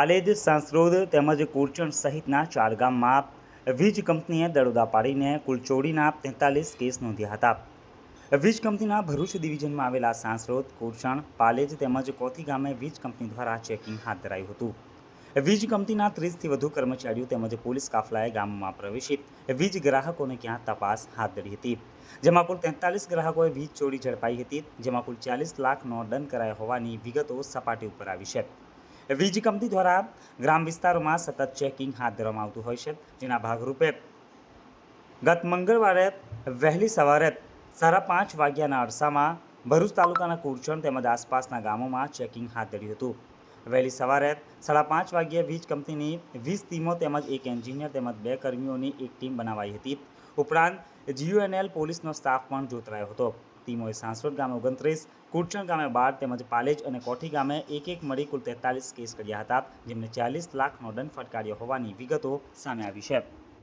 આલેજ સાંસરોદ તેમજ કુરચણ સહિતના ચાર ગામમાં વીજ કંપનીએ દરોડા પાડીને કુલ ચોરીના તેતાલીસ કેસ નોંધ્યા હતા. વીજ કંપનીના ભરૂચ ડિવિઝનમાં આવેલા સાંસરોદ કુરચણ પાલેજ તેમજ કોથી ગામે વીજ કંપની દ્વારા ચેકિંગ હાથ ધરાયું હતું. વીજ કંપનીના ત્રીસથી વધુ કર્મચારીઓ તેમજ પોલીસ કાફલાએ ગામમાં પ્રવેશી વીજ ગ્રાહકોને ક્યાં તપાસ હાથ ધરી હતી. જેમાં કુલ તેતાલીસ ગ્રાહકોએ વીજ ચોરી ઝડપાઈ હતી, જેમાં કુલ ચાલીસ લાખનો દંડ કરાયો હોવાની વિગતો સપાટી ઉપર આવી છે. વીજ કંપની દ્વારા ગ્રામ વિસ્તારોમાં સતત ચેકિંગ હાથ ધરવામાં આવતું હોય છે. જેના ભાગરૂપે ગત મંગળવારે વહેલી સવારે સાડા પાંચ વાગ્યાના અરસામાં ભરૂચ તાલુકાના કુરચણ તેમજ આસપાસના ગામોમાં ચેકિંગ હાથ ધર્યું હતું. વહેલી સવારે સાડા પાંચ વાગ્યે વીજ કંપનીની વીસ ટીમો તેમજ એક એન્જિનિયર તેમજ બે કર્મીઓની એક ટીમ બનાવાઈ હતી. ઉપરાંત જીયુએનએલ પોલીસનો સ્ટાફ પણ જોતરાયો હતો. ટીમોએ સાંસરોદ ગામે ઓગણત્રીસ કુરચણ ગામે બાર તેમજ પાલેજ અને કોઠી ગામે એક એક મળી કુલ તેતાલીસ કેસ કર્યા હતા, જેમને ચાલીસ લાખનો દંડ ફટકાર્યો હોવાની વિગતો સામે આવી છે.